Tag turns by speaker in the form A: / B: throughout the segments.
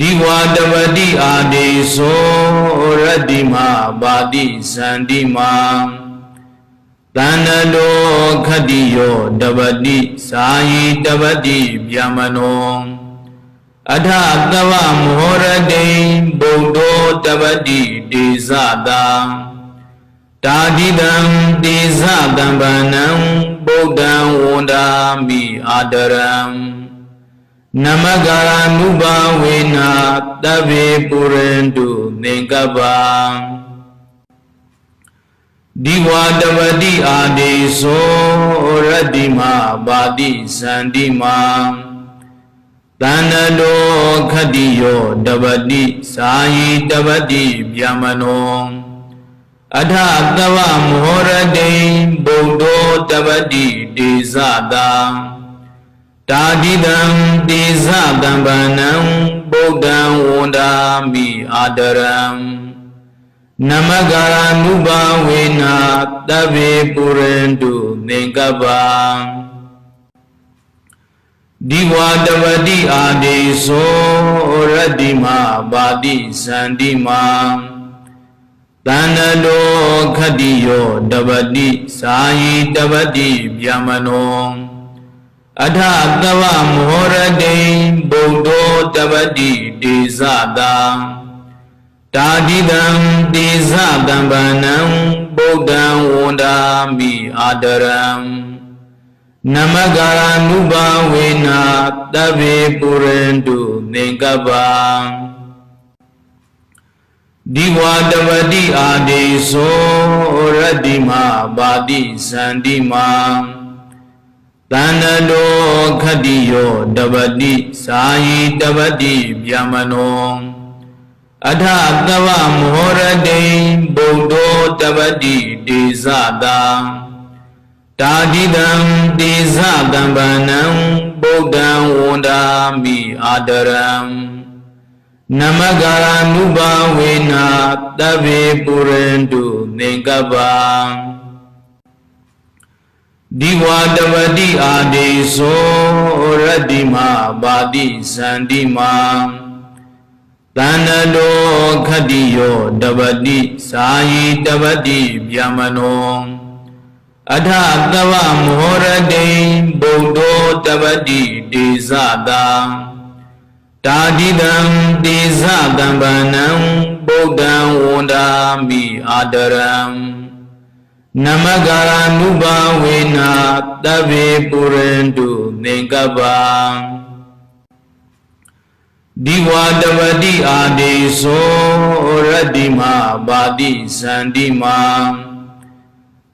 A: ဒီဝါတပတိအာဒေသောရတ္တိမပါတိသန္တိမတဏ္ဍတောခတ္တိယောတပတိသာယီတပတိဗျမနောအထသဝမောရတိဗုဒ္ဓောတပတိဒေဇတာတာတိတံဒေဇတံဗန္နံဗုဒ္ဓံဝန္ဒာမိအာဒရံ နမကာရ ानु ဘာဝေနာတဗ္ဗေပုရန္တုသင်္ကပ္ပံဒီဝါတပတိအာဒေသောရတ္တိမပါတိသန္တိမတဏ္ဍတောခတ္တိယောတပတိသာယီတပတိဗျမနောအထသဝမောရတိဗုဒ္ဓောတပတိဒေဇတာ တာတိတံတိဇတံဗန္နံဗုဒ္ဓံဝန္ဒာမိအာဒရံနမကာရ ानु ဘာဝေနာတဗ္ဗေပုရန္တုသင်္ကပ္ပံဒီဝါတပတိအာဒေသောရတ္တိမပါတိသန္တိမတဏ္ဍတောခတ္တိယောတပတိသာယီတပတိဗျမနော အထသဝမောရတိဗုဒ္ဓောတပတိဒေဇတာတာတိတံဒေဇတံဗန္နံဗုဒ္ဓံဝန္ဒာမိအာဒရံနမကာရ ानु ဘာဝေနာတဗ္ဗေပုရန္တုသင်္ကပ္ပံဒီဝါတပတိအာဒေသောရတ္တိမပါတိသန္တိမံ တဏ္ဍတောခတ္တိယောတပတိသာယီတပတိဗျမနောအထသဝမောရတိဗုဒ္ဓောတပတိဒေဇတာတာတိတံဒေဇတံဗန္နံဗုဒ္ဓံဝန္ဒာမိအာဒရံနမကာရ ानु ဘာဝေနာတဗ္ဗေပုရန္တုသင်္ကပ္ပံ ဒီဝါတပတိအာဒေသောရတ္တိမပါတိသန္တိမတဏ္ဍတောခတ္တိယောတပတိသာယီတပတိဗျမနောအထသဝမောရတိဗုဒ္ဓောတပတိဒေဇတာတာတိတံဒေဇတံဗန္နံဗုဒ္ဓံဝန္ဒာမိအာဒရံ နမကာရ ानु ဘာဝေနာတဗ္ဗေပုရန္တုသင်္ကပ္ပံဒီဝါတပတိအာဒေသောရတ္တိမပါတိသန္တိမံ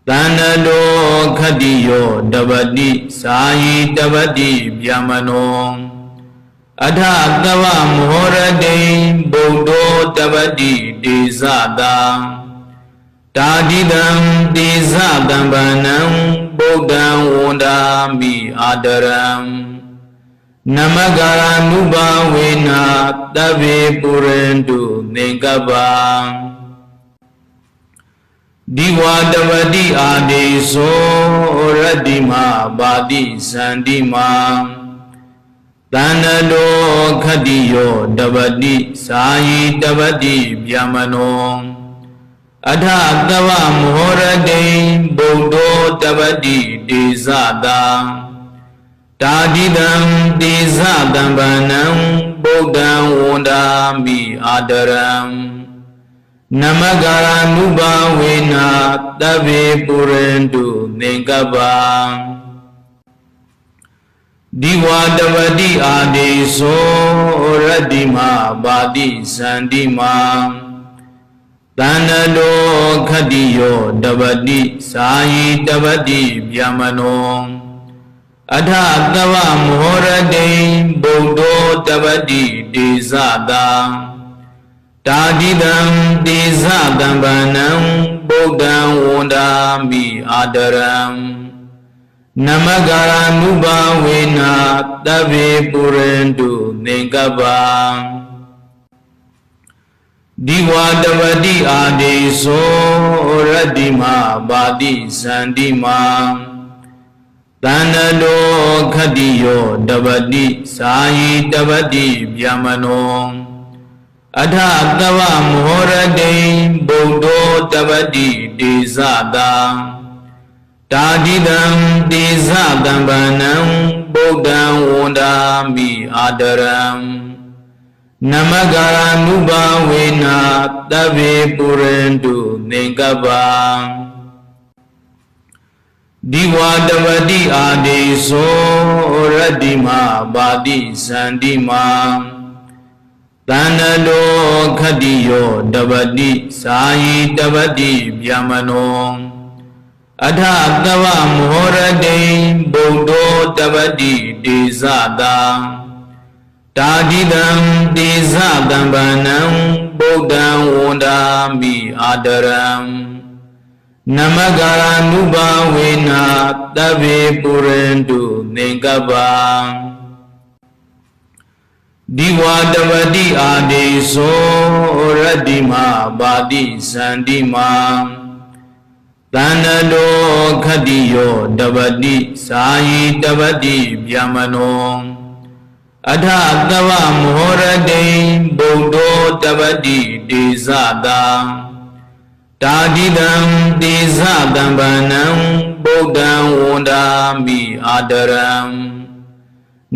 A: တဏ္ဍတောခတ္တိယောတပတိသာယီတပတိဗျမနောအထသဝမောရတိဗုဒ္ဓောတပတိဒေဇတာ တာတိတံတေဇတံဗန္နံဗုဒ္ဓံဝန္ဒာမိအာဒရံနမကာရ ानु ဘာဝေနာတဗ္ဗေပုရန္တုသင်္ကပ္ပံဒီဝါတပတိအာဒေသောရတ္တိမပါတိသန္တိမတဏ္ဍတောခတ္တိယောတပတိသာယီတပတိဗျမနော အထသဝမောရတိဗုဒ္ဓောတပတိဒေဇတာတာတိတံဒေဇတံဗန္နံဗုဒ္ဓံဝန္ဒာမိအာဒရံနမကာရ ानु ဘာဝေနာတဗ္ဗေပုရန္တုသင်္ကပ္ပံဒီဝါတပတိအာဒေသောရတ္တိမပါတိသန္တိမံ တဏ္ဍတောခတ္တိယောတပတိသာယီတပတိဗျမနောအထသဝမောရတိဗုဒ္ဓောတပတိဒေဇတာတာတိတံဒေဇတံဗန္နံဗုဒ္ဓံဝန္ဒာမိအာဒရံနမကာရ ानु ဘာဝေနာတဗ္ဗေပုရန္တုသင်္ကပ္ပံ ဒီဝါတပတိအာဒေသောရတ္တိမပါတိသန္တိမံတဏ္ဍတောခတ္တိယောတပတိသာယီတပတိဗျမနောအထသဝမောရတိဗုဒ္ဓောတပတိတေဇတာတာတိတံတေဇတံဗန္နံဗုဒ္ဓံဝန္ဒာမိအာဒရံ နမဂာရနုဘဝေနတဗ္ဗေပုရန္တုသင်္ကပ္ပံဒီဝါတပတိအာဒေသောရတ္တိမပါတိသန္တိမတန္တတောခတ္တိယောတပတိသာယီတပတိဗျမနောအထသဝမောရတိဗုဒ္ဓောတပတိတေဇတာ တာတိတံတေဇတံဗန္နံဗုဒ္ဓံဝန္ဒာမိအာဒရံနမဂာရနုဘဝေနတဗ္ဗေပုရန္တုသင်္ကပ္ပံဒီဝါတပတိအာဒေသောရတ္တိမပါတိသန္တိမတန္တတောခတ္တိယောတပတိသာယီတပတိဗျမနော အထသဝမောရတိဗုဒ္ဓောတပတိတေဇတာတာတိတံတေဇတံဗန္နံဗုဒ္ဓံဝန္ဒာမိအာဒရံ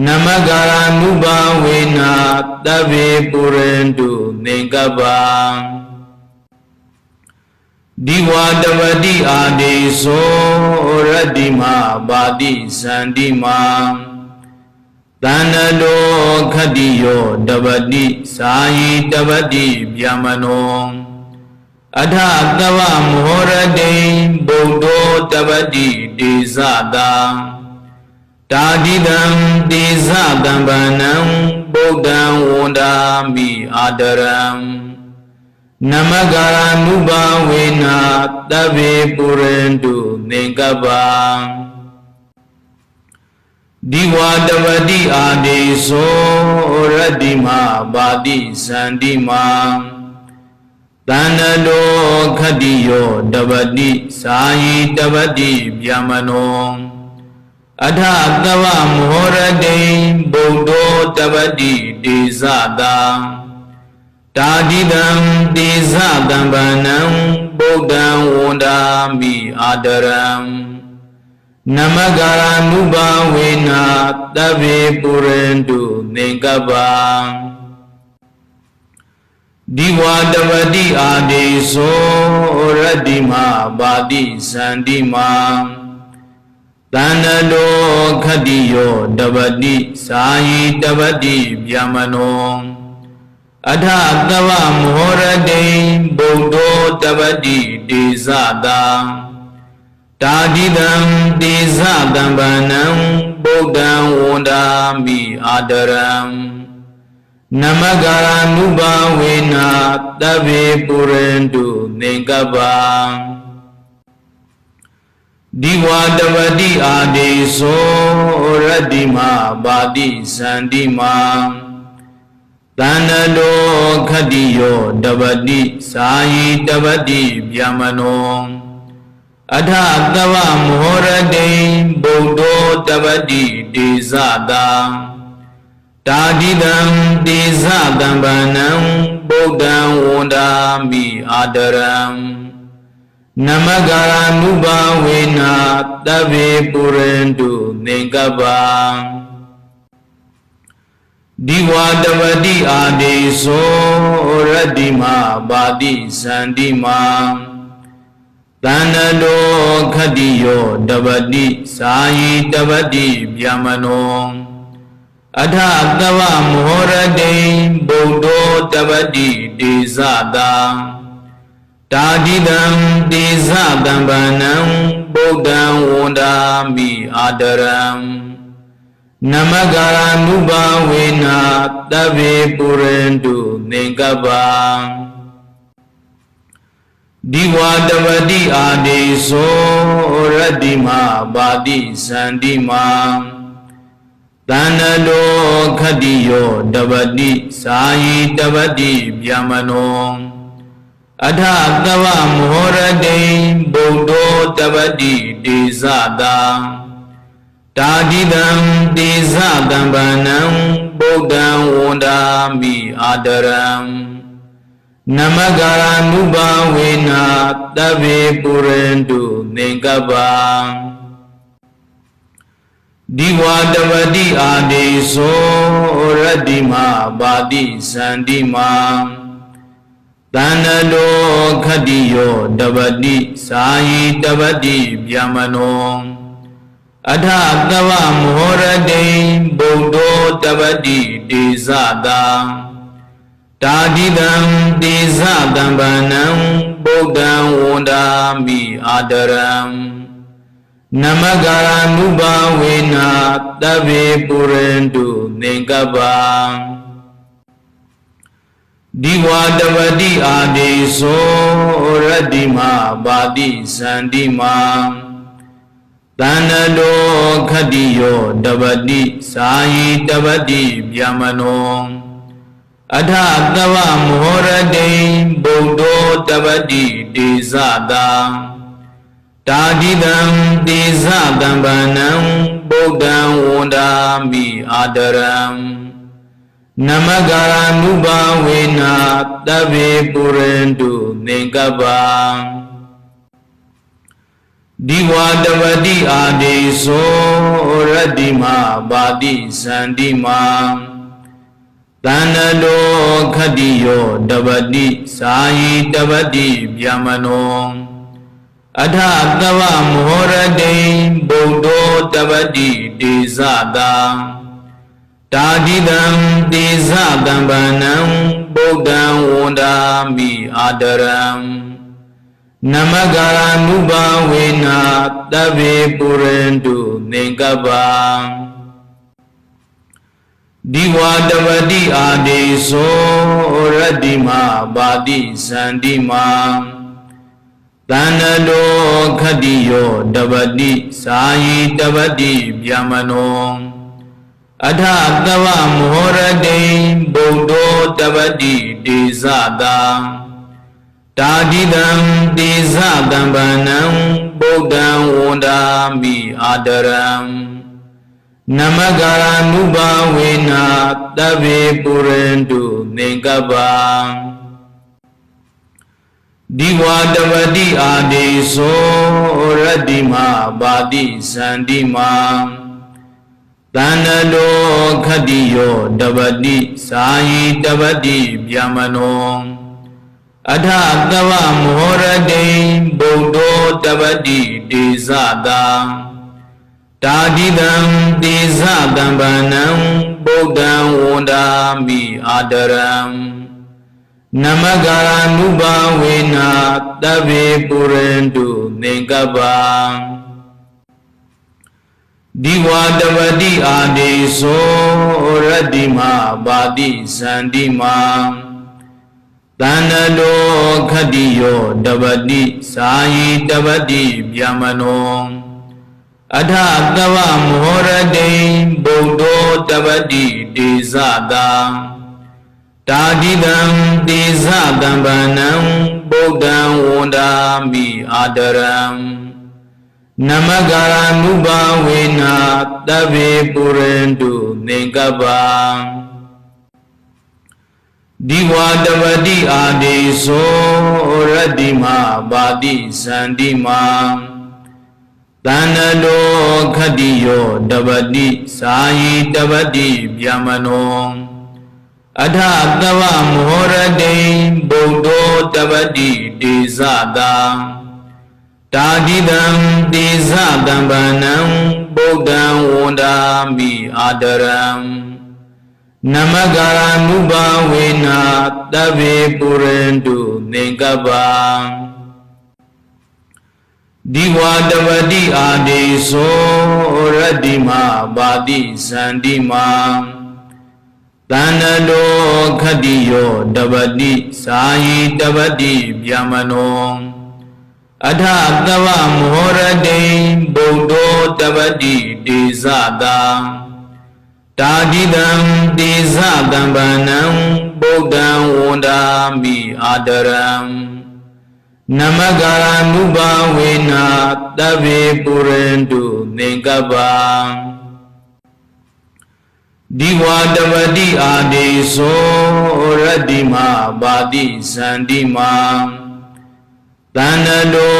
A: နမဂာရနုဘဝေနတဗ္ဗေပုရန္တုသင်္ကပ္ပံဒီဝါတပတိအာဒေသောရတ္တိမပါတိသန္တိမ တန္တတောခတ္တိယောတပတိသာယီတပတိဗျမနောအထသဝမောရတိဗုဒ္ဓောတပတိတေဇတာတာတိတံတေဇတံဗန္နံဗုဒ္ဓံဝန္ဒာမိအာဒရံနမဂာရနုဘဝေနတဗ္ဗေပုရန္တုသင်္ကပ္ပံ ဒီဝါတပတိအာဒေသောရတ္တိမပါတိသန္တိမတန္တတောခတ္တိယောတပတိသာယီတပတိဗျမနောအထသဝမောရတိဗုဒ္ဓောတပတိတေဇတာတာတိတံတေဇတံဗန္နံဗုဒ္ဓံဝန္ဒာမိအာဒရံ နမဂာရနုဘဝေနတဗ္ဗေပုရန္တုသင်္ကပ္ပံဒီဝါတပတိအာဒေသောရတ္တိမပါတိသန္တိမတန္တတောခတ္တိယောတပတိသာယီတပတိဗျမနောအထသဝမောရတိဗုဒ္ဓောတပတိတေဇတာ တာတိတံတေဇတံဗန္နံဗုဒ္ဓံဝန္ဒာမိအာဒရံနမဂာရနုဘဝေနတဗ္ဗေပုရန္တုသင်္ကပ္ပံဒီဝါတပတိအာဒေသောရတ္တိမပါတိသန္တိမတန္တတောခတ္တိယောတပတိသာယီတပတိဗျမနော အထသဝမောရတိဗုဒ္ဓောတပတိတေဇတာတာတိတံတေဇတံဗန္နံဗုဒ္ဓံဝန္ဒာမိအာဒရံနမဂာရနုဘဝေနတဗ္ဗေပုရန္တုသင်္ကပ္ပံဒီဝါတပတိအာဒေသောရတ္တိမပါတိသန္တိမ တန္တတောခတ္တိယောတပတိသာယီတပတိဗျမနောအထသဝမောရတိဗုဒ္ဓောတပတိတေဇတာတာတိတံတေဇတံဗန္နံဗုဒ္ဓံဝန္ဒာမိအာဒရံနမဂာရနုဘဝေနတဗ္ဗေပုရန္တုသင်္ကပ္ပံ ဒီဝါတပတိအာဒေသောရတ္တိမပါတိသန္တိမတန္တတောခတ္တိယောတပတိသာယီတပတိဗျမနောအထသဝမောရတိဗုဒ္ဓောတပတိတေဇတာတာတိတံတေဇတံဗန္နံဗုဒ္ဓံဝန္ဒာမိအာဒရံ နမကာရ ानु ဘာဝေနာတဗ္ဗေပုရန္တုသင်္ကပ္ပဒီဝါတဝတိအာဒေသောရတ္တိမပါတိသန္တိမတန္တတောခတ္တိယောတဝတိသာယီတဝတိဗျမနောအထကဝမောရတိဗုဒ္ဓောတဝတိတေဇတာ တာတိတံတေဇတံဗန္နံဗုဒ္ဓံဝန္ဒာမိအာဒရံနမကာရ ानु ဘာဝေနာတဗ္ဗေပုရန္တုသင်္ကပ္ပဒီဝါတဝတိအာဒေသောရတ္တိမပါတိသန္တိမတန္တတောခတ္တိယောတဝတိသာယီတဝတိဗျမနော အထတဝမောရတိဗုဒ္ဓောတဝတိတေဇတာတာတိတံတေဇတံဗန္နံဗုဒ္ဓံဝန္ဒာမိအာဒရံနမကာရ ानु ဘာဝေနာတဗ္ဗေပုရန္တုသင်္ကပ္ပဒီဝါတဝတိအာဒေသောရတ္တိမပါတိသန္တိမ တန္တတောခတ္တိယောတဝတိသာယီတဝတိဗျမနောအထကဝမောရတိဗုဒ္ဓောတဝတိတေဇတာတာတိတံတေဇတံဗန္နံဗုဒ္ဓံဝန္ဒာမိအာဒရံနမကာရ ानु ဘာဝေနာတဗ္ဗေပုရန္တုသင်္ကပ္ပ ဒီဝါတဝတိအာဒေသောရတ္တိမပါတိသန္တိမတန္တတောခတ္တိယောတဝတိသာယီတဝတိဗျမနောအထတဝမောရတိဗုဒ္ဓောတဝတိတေဇတာတာတိတံတေဇတံဗန္နံဗုဒ္ဓံဝန္ဒာမိအာဒရံ နမကာရ ानु ဘာဝေနာတဗ္ဗေပုရန္တုသင်္ကပ္ပဒီဝါတဝတိအာဒေသောရတ္တိမပါတိသန္တိမတန္တတောခတ္တိယောတဝတိသာယီတဝတိဗျမနောအထကဝမောရတိဗုဒ္ဓောတဝတိတေဇတာ တာတိတံတေဇတံဗန္နံဗုဒ္ဓံဝန္ဒာမိအာဒရံနမကာရ ानु ဘာဝေနာတဗ္ဗေပုရန္တုသင်္ကပ္ပဒီဝါတဝတိအာဒေသောရတ္တိမပါတိသန္တိမတန္တတောခတ္တိယောတဝတိသာယီတဝတိဗျမနော အထတဝမောရတိဗုဒ္ဓောတဝတိတေဇတာတာတိတံတေဇတံဗန္နံဗုဒ္ဓံဝန္ဒာမိအာဒရံနမကာရ ानु ဘာဝေနာတဗ္ဗေပုရန္တုသင်္ကပ္ပဒီဝါတဝတိအာဒေသောရတ္တိမပါတိသန္တိမ တန္တတောခတ္တိယောတဝတိသာယီတဝတိဗျမနောအထတဝမောရတိဗုဒ္ဓောတဝတိတေဇတာတာတိတံတေဇတံဗန္နံဗုဒ္ဓံဝန္ဒာမိအာဒရံနမကာရ ानु ဘာဝေနာတဗ္ဗေပုရန္တုသင်္ကပ္ပ ဒီဝါတဝတိအာဒေသောရတ္တိမပါတိသန္တိမတန္တတောခတ္တိယောတဝတိသာယီတဝတိဗျမနောအထတဝမောရတိဗုဒ္ဓောတဝတိတေဇတာတာတိတံတေဇတံဗန္နံဗုဒ္ဓံဝန္ဒာမိအာဒရံ နမကာရ ानु ဘာဝေနာတဗ္ဗေပုရန္တုသင်္ကပ္ပဒီဝါတပတိအာဒေသောရတ္တိမပါတိသန္တိမတဏ္ဍတော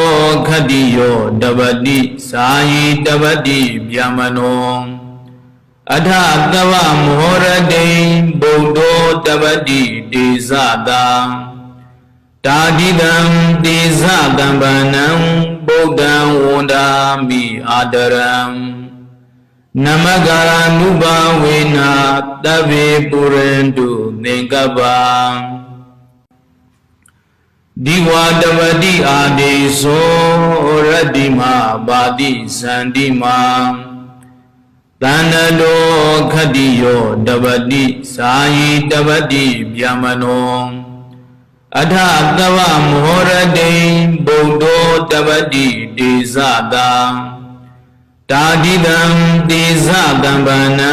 A: ခတ္တိယောတပတိသာယီတပတိဗျမနောအထသဝမောရတိဗုဒ္ဓောတပတိဒေဇတာ တာတိတံဒေဇတံဗန္နံဗုဒ္ဓံဝန္ဒာမိအာဒရံနမဂာနုဘဝေနာတဗ္ဗေပုရန္တုသင်္ကပ္ပံဒီဝါတပတိအာဒေသောရတ္တိမပါတိသန္တိမတန္တတောခတ္တိယောတပတိသာယီတပတိဗျမနော အထသဝမောရတိဗုဒ္ဓောတပတိဒေဇတာတာတိတံတေဇတံဗန္နံ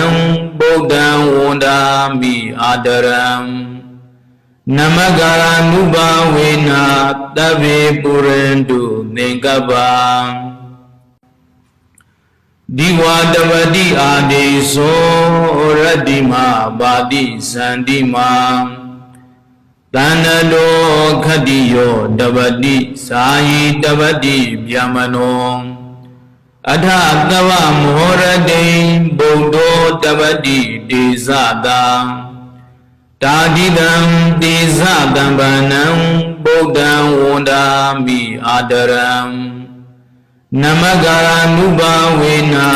A: ဗုဒ္ဓံဝန္ဒာမိအာဒရံနမဂာရနုဘဝေနာတဗ္ဗေပုရန္တုသင်္ကပ္ပံဒီဝါတပတိအာဒေသောရတ္တိမပါတိသန္တိမ တဏ္ဍတောခတ္တိယောတပတိသာယီတပတိဗျမနောအထသဝမောရတိဗုဒ္ဓောတပတိဒေဇတာတာတိတံဒေဇတံဗန္နံဗုဒ္ဓံဝန္ဒာမိအာဒရံနမဂာနုဘဝေနာ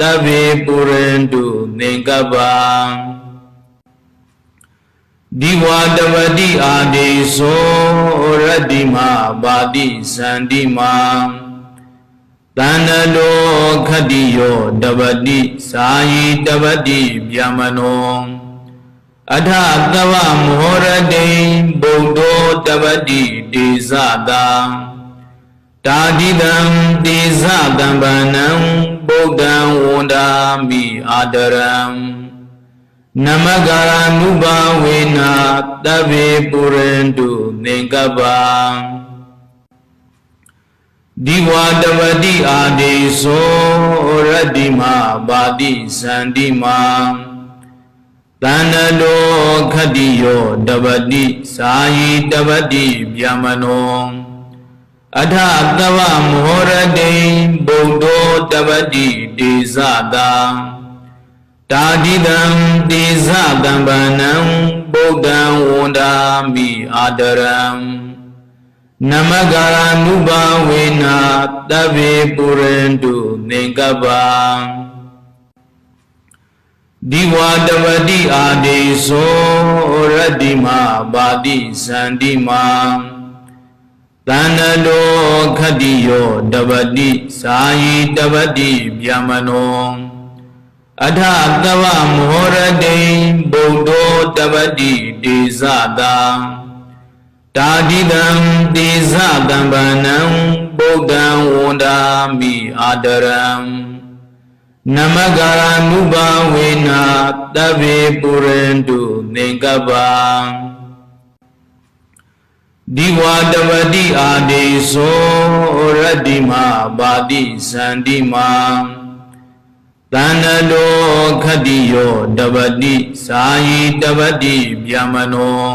A: တဗ္ဗေပုရန္တုသင်္ကပ္ပံ ဒီဝါတပတိအာဒေသောရတ္တိမပါတိသန္တိမတန္တတောခတ္တိယောတပတိသာယီတပတိဗျမနောအထသဝမောရတိဗုဒ္ဓောတပတိဒေဇတာတာတိတံဒေဇတံဗန္နံဗုဒ္ဓံဝန္ဒာမိအာဒရံ နမဂာရနုဘဝေနာတဗ္ဗေပုရန္တုသင်္ကပ္ပံဒီဝါတပတိအာဒေသောရတ္တိမပါတိသန္တိမတဏ္ဍတောခတ္တိယောတပတိသာယီတပတိဗျမနောအထသဝမောရတိဗုဒ္ဓောတပတိဒေဇတာ တာတိတံဒေဇတံဗန္နံဗုဒ္ဓံဝန္ဒာမိအာဒရံနမဂာနုဘဝေနာတဗ္ဗေပုရန္တုသင်္ကပ္ပံဒီဝါတပတိအာဒေသောရတ္တိမပါတိသန္တိမတန္တတောခတ္တိယောတပတိသာယီတပတိဗျမနော အထသဝမောရတိဗုဒ္ဓောတပတိဒေဇတာတာတိတံတေဇတံဗန္နံဗုဒ္ဓံဝန္ဒာမိအာဒရံနမဂာရနုဘဝေနာတဗ္ဗေပုရန္တုသင်္ကပ္ပံဒီဝါတပတိအာဒေသောရတ္တိမပါတိသန္တိမ တန္တတောခတ္တိယောတပတိသာယီတပတိဗျမနော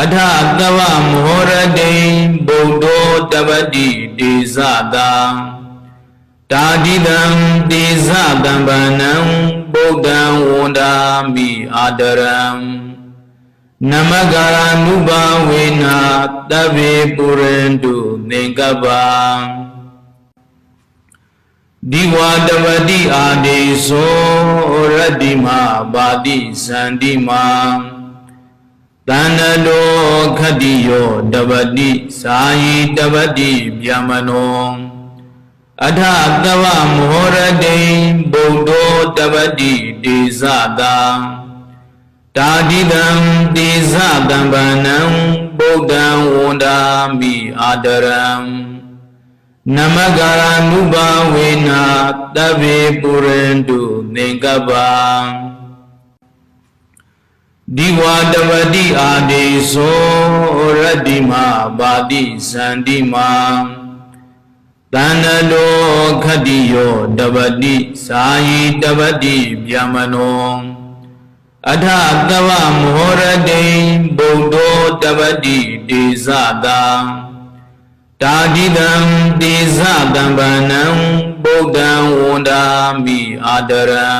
A: အထသဝမောရတိဗုဒ္ဓောတပတိဒေဇတာတာတိတံဒေဇတံဗန္နံဗုဒ္ဓံဝန္ဒာမိအာဒရံနမဂာရနုဘဝေနာတဗ္ဗေပုရန္တုသင်္ကပ္ပံ ဒီဝါတပတိအာဒေသောရတ္တိမပါတိသန္တိမတန္တတောခတ္တိယောတပတိသာယီတပတိဗျမနောအထသဝမောရတိဗုဒ္ဓောတပတိဒေဇတာတာတိတံဒေဇတံဗန္နံဗုဒ္ဓံဝန္ဒာမိအာဒရံ နမဂာရနုဘဝေနာတဗ္ဗေပုရန္တုသင်္ကပ္ပံဒီဝါတပတိအာဒေသောရတ္တိမပါတိသန္တိမတန္တတောခတ္တိယောတပတိသာယီတပတိဗျမနောအထသဝမောရတိဘုံသောတပတိတေဇတာ တာဒိတံတေဇတံဗန္နံဗုဒ္ဓံဝန္ဒာမိအာဒရံ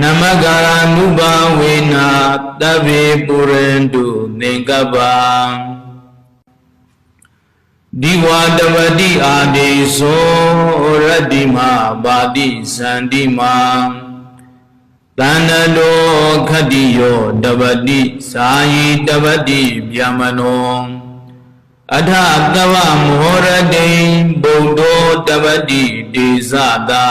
A: နမကာရ ानु ဘာဝေနာတဗ္ဗေပုရန္တုသင်္ကပ္ပံဒီဝါတပတိအာဒေသောရတ္တိမပါတိသန္တိမတန္တတောခတ္တိယောတပတိသာယီတပတိဗျမနော အထသဝမောရတိဘုဒ္ဓတပတိတေဇတာ